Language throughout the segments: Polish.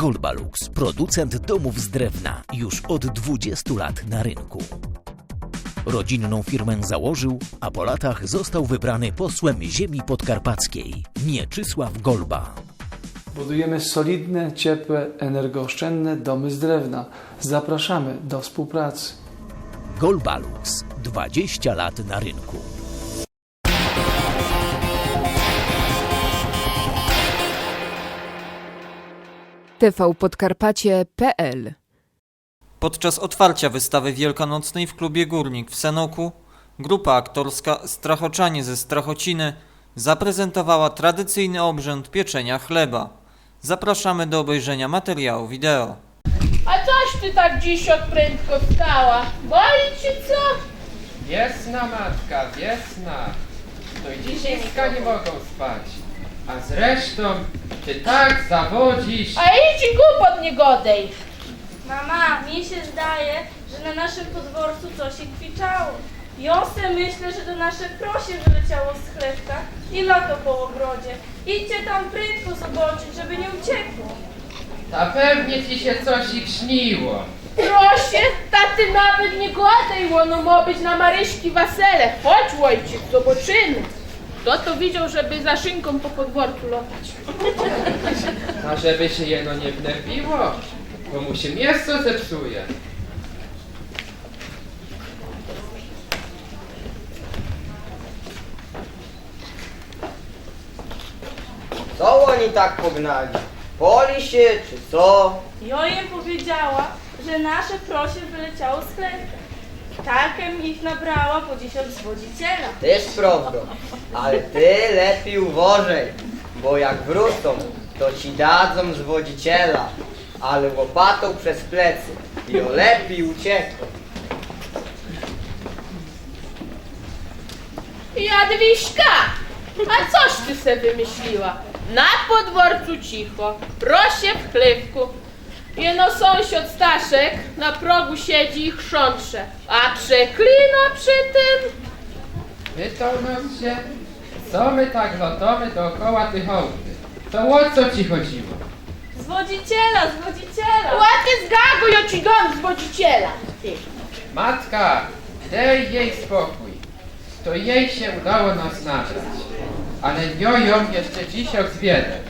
Golbalux, producent domów z drewna, już od 20 lat na rynku. Rodzinną firmę założył, a po latach został wybrany posłem ziemi podkarpackiej Mieczysław Golba. Budujemy solidne, ciepłe, energooszczędne domy z drewna. Zapraszamy do współpracy. Golbalux 20 lat na rynku. tvpodkarpacie.pl Podczas otwarcia wystawy wielkanocnej w klubie Górnik w Sanoku grupa aktorska Strachoczanie ze Strachociny zaprezentowała tradycyjny obrzęd pieczenia chleba. Zapraszamy do obejrzenia materiału wideo. A coś ty tak dziś od prędko wstała? Boli ci co? Wiesna matka, wiesna. To i dziecięska nie mogą spać. A zresztą, ty tak zawodzisz. A idź i głupot nie godej. Mama, mi się zdaje, że na naszym podwórcu coś się kwiczało. Ja se myślę, że do nasze prosie wyleciało z chlewka i lato po ogrodzie. Idźcie tam prędko zobaczyć, żeby nie uciekło. A pewnie ci się coś ich śniło. Proszę, taty nawet nie godej, ono ma być na Maryśki wesele. Chodź ojciec, zobaczymy. Kto to widział, żeby za szynką po podwórku lotać? A żeby się jeno nie wnerwiło, bo mu się mięso zepsuje. Co oni tak pognali? Poli się, czy co? Im powiedziała, że nasze prosie wyleciało z chlewka. Takem ich nabrała po od zwodziciela. Też prawda. Ale ty lepiej uważaj, bo jak wrócą, to ci dadzą z wodziciela, ale łopatą przez plecy. I o lepiej uciekną. Jadwiśka, a coś ty se wymyśliła? Na podworcu cicho, prosie w chlewku. Jeno sąsiad Staszek na progu siedzi i chrzącze, a przeklina przy tym. Pytał nas się, co my tak lotamy dookoła tych hołdy. To o co ci chodziło? Zwodziciela, zwodziciela! Ładnie zgaguj, ja ci dom z wodziciela. Ty. Matka, daj jej spokój. To jej się udało nas nabrać. Ale joją jeszcze dzisiaj zbierę.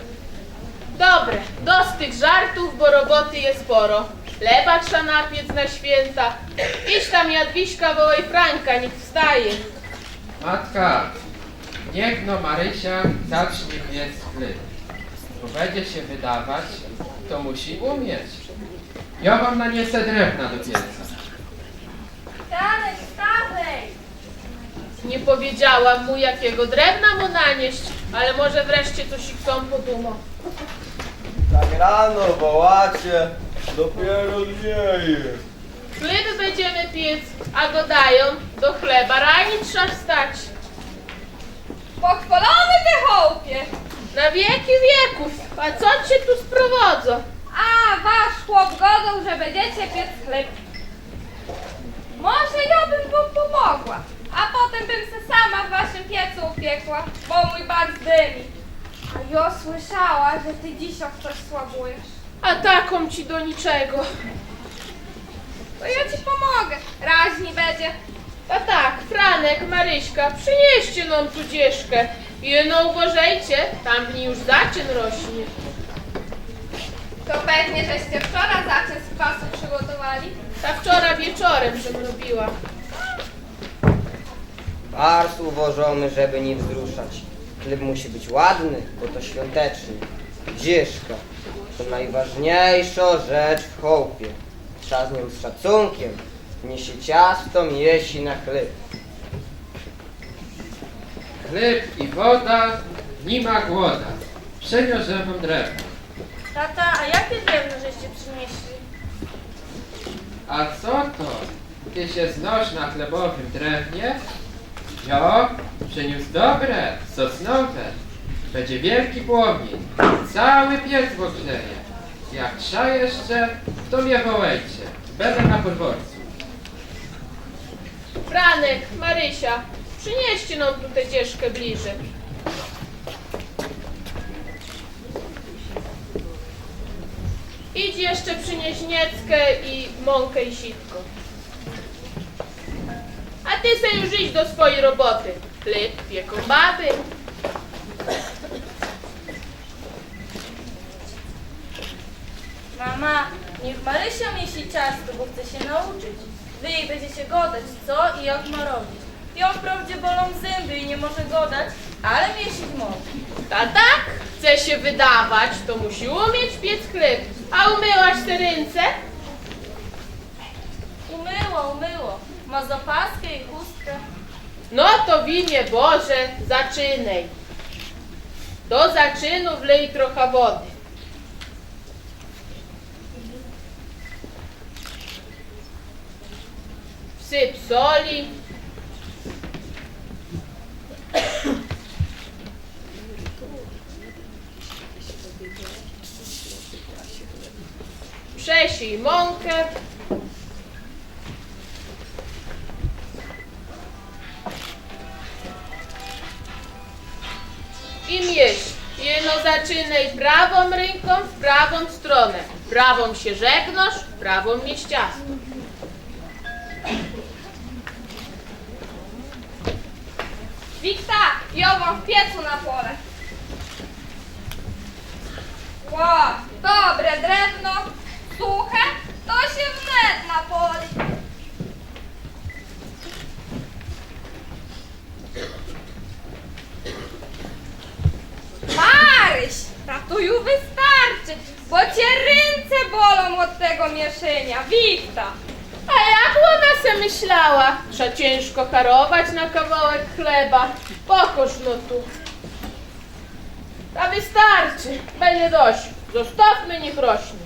Dobre, dość tych żartów, bo roboty jest sporo. Chleba trzeba napiec na święta. Idź tam Jadwiśka, wołaj Franka, niech wstaje. Matka, niech no Marysia zacznie piec chleb. Bo będzie się wydawać, to musi umieć. Ja wam naniesę drewna do pieca. Janek, stawaj! Nie powiedziałam mu, jakiego drewna mu nanieść, ale może wreszcie coś ich chcą podumał. Tak rano wołacie, dopiero dzieje. Chleby będziemy piec, a go dają do chleba. Rani trzeba wstać. Pochwalony ty chłopie! Na wieki wieków. A co cię tu sprowadza? A, wasz chłop godą, że będziecie piec chleb. Może ja bym wam pomogła, a potem bym se sama w waszym piecu upiekła, bo mój bardzo dymi. Ja słyszała, że ty dzisiaj coś słabujesz. A taką ci do niczego. To ja ci pomogę, raźni będzie. A tak, Franek, Maryśka, przynieście nam tu dzieszkę. Jeno uważajcie, tam w niej już zaczyn rośnie. To pewnie, żeście wczoraj zaczyn z kwasu przygotowali. Ta wczoraj wieczorem żem robiła. Bardzo uważamy, żeby nie wzruszać. Chleb musi być ładny, bo to świąteczny. Dzieszka to najważniejsza rzecz w chałupie. Trzeba z nią z szacunkiem niesie ciasto miesi na chleb. Chleb i woda, nie ma głoda. Przeniosę wam drewno. Tata, a jakie drewno żeście przynieśli? A co to? Ty się znoś na chlebowym drewnie? Jo, przyniósł dobre, sosnowe. Będzie wielki płomień. Cały piec ogrzeje. Jak trza jeszcze, to mnie wołajcie. Będę na podworcu. Franek, Marysia, przynieście nam tu tę bliżej. Idź jeszcze przynieść nieckę i mąkę i sitko. Ty se już idź do swojej roboty. Chleb pieką baby. Mama, niech Marysia miesi ciasto, bo chce się nauczyć. Wy jej będziecie godać, co i jak ma robić. Ją wprawdzie bolą zęby i nie może godać, ale miesić może. A tak? Chce się wydawać, to musi umieć piec chleb. A umyłaś te ręce? Ma zapaskę i chustkę. No to w imię Boże, zaczynaj. Do zaczynu wlej trochę wody. Wsyp soli. Przesij mąkę. Prawą ręką w prawą stronę. Prawą się żegnasz, prawą mieść ciasto. Wikta, ją w piecu na pole. Ło, dobre drewno, suche, to się wnet napoli. Maryś, tatuju wystarczy, bo cię ręce bolą od tego mieszenia, Wikta. A jak ona se myślała? Trza ciężko harować na kawałek chleba. Pokoż no tu. A wystarczy. Będzie dość. Zostawmy, niech rośnie.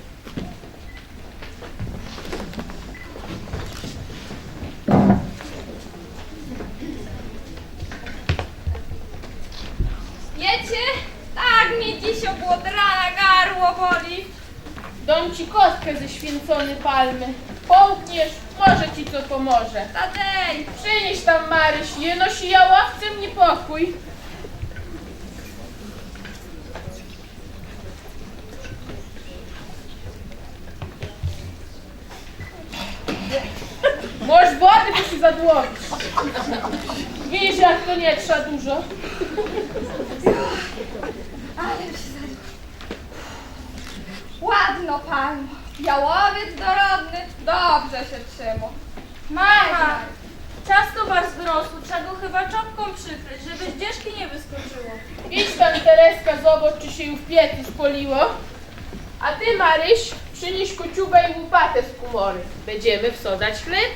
Wiecie, tak mi dziś od rana garło boli. Dam ci kostkę ze święcony palmy. Połkniesz, może ci co pomoże. Tadej, Przynieś tam Maryś, jeno sijała, chce mnie pokój. Możesz wody, to się zadłowisz. Widzisz, jak to nie trzeba dużo. ale się zadło. Ładno palmo, jałowiec dorodny, dobrze się trzyma. Mama, ciasto was wyrosło, trzeba go chyba czopką przykryć, żeby z dzieszki nie wyskoczyło. Idź tam Tereska, zobacz, czy się już w piecu spoliło. A ty, Maryś, przynieś kociubę i łopatę z kumory. Będziemy wsadzać chleb.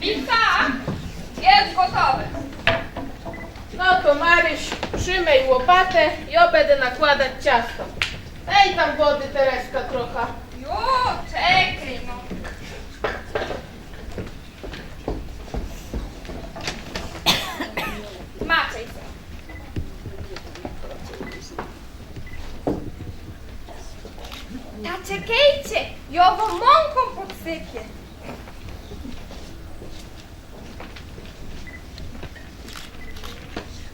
Wika, jest gotowy. No to Maryś, trzymaj łopatę i ja będę nakładać ciasto. Daj tam wody, Tereska, trochę. Jo, czekaj no. Maciej. Ta czekajcie, jowo mąką podsypię.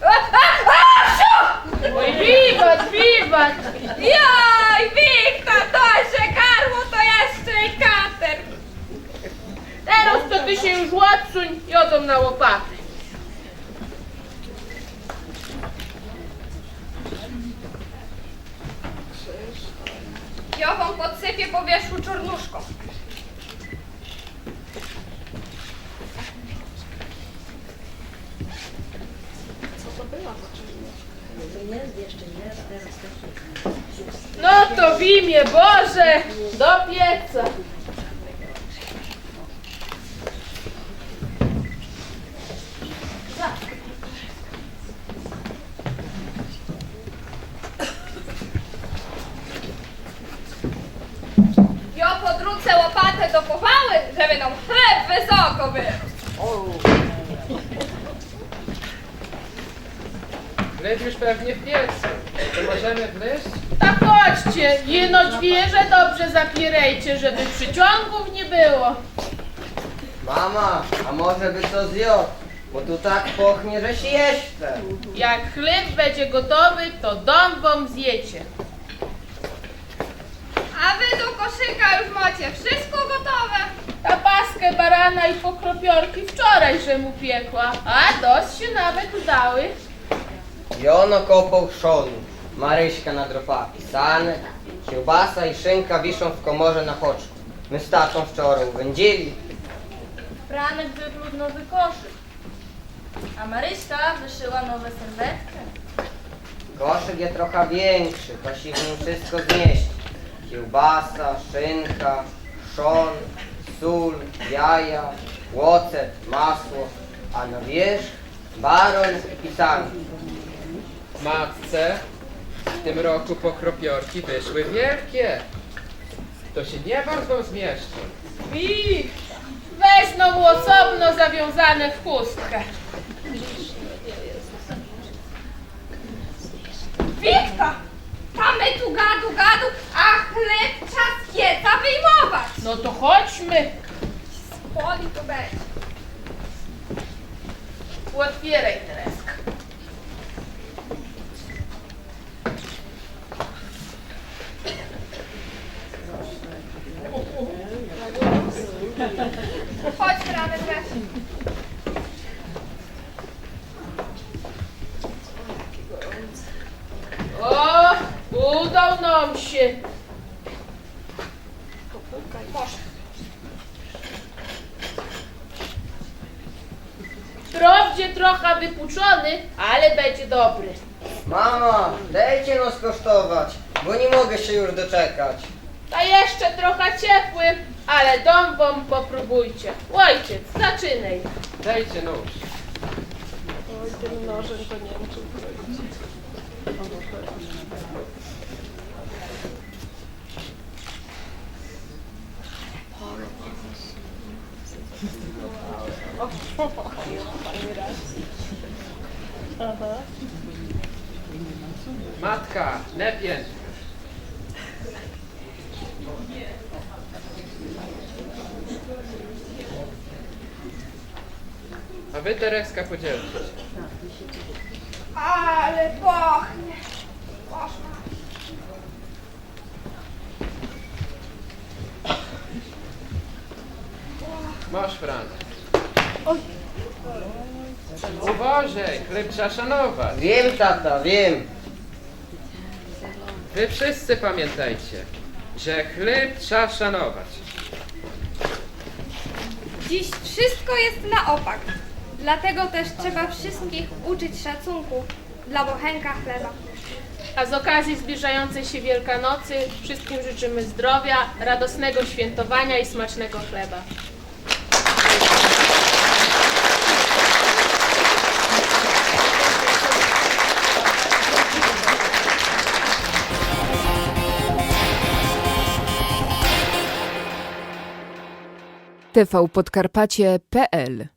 A, a, a, siu! Oj, wiwat, wiwat! Joj, Wiktor, to się karło, to jeszcze i kater. Teraz to ty się już odsuń, jodą na łopatę. Ja wam podsypię po wierzchu czornuszką. No to w imię Boże, do pieca. Ja podrzucę łopatę do powały, żeby nam chleb wysoko wyrósł. Chleb już pewnie w piecu. To możemy wleźć? Tak chodźcie, jeno dźwierze dobrze zapierejcie, żeby przyciągów nie było. Mama, a może by co zjadł? Bo tu tak pochnie, że się jeść chce. Jak chleb będzie gotowy, to dom wam zjecie. A wy do koszyka już macie wszystko gotowe? Ta paskę barana i pokropiorki wczoraj, że mu piekła, a dos się nawet udały. Jono kopał chrzonu, Maryśka na dropaki, sanek, kiełbasa i szynka wiszą w komorze na poczku. My z tatą wczoraj wędzili. Franek wybrudł nowy koszyk, a Maryśka wyszyła nowe serwetkę. Koszyk jest trochę większy, to się w nim wszystko zmieści. Kiełbasa, szynka, szon, sól, jaja, łocet, masło, a na wierzch baron i sanki. Matce, w tym roku pokropiorki wyszły wielkie. To się nie bardzo zmieszczą. I wezmą mu osobno zawiązane w chustkę. Wiktor! Tamy tu gadu gadu, a chleb z pieca wyjmować! No to chodźmy, Poli to będzie. otwieraj Tereska. Chodź, Franek, weź. O, udał nam się. Wprawdzie trochę wypuczony, ale będzie dobry. Mama, dajcie no skosztować, bo nie mogę się już doczekać. A jeszcze trochę ciepły, ale dom wam popróbujcie. Ojciec, zaczynaj. Dajcie nóż. Matka, lepiej. A wy Tereska podzielcie. Ale pachnie. Poszła. Masz, Frank. Uważaj, chleb trzeba szanować. Wiem, tata, wiem. Wy wszyscy pamiętajcie, że chleb trzeba szanować. Dziś wszystko jest na opak. Dlatego też trzeba wszystkich uczyć szacunku dla bochenka chleba. A z okazji zbliżającej się Wielkanocy wszystkim życzymy zdrowia, radosnego świętowania i smacznego chleba. tvpodkarpacie.pl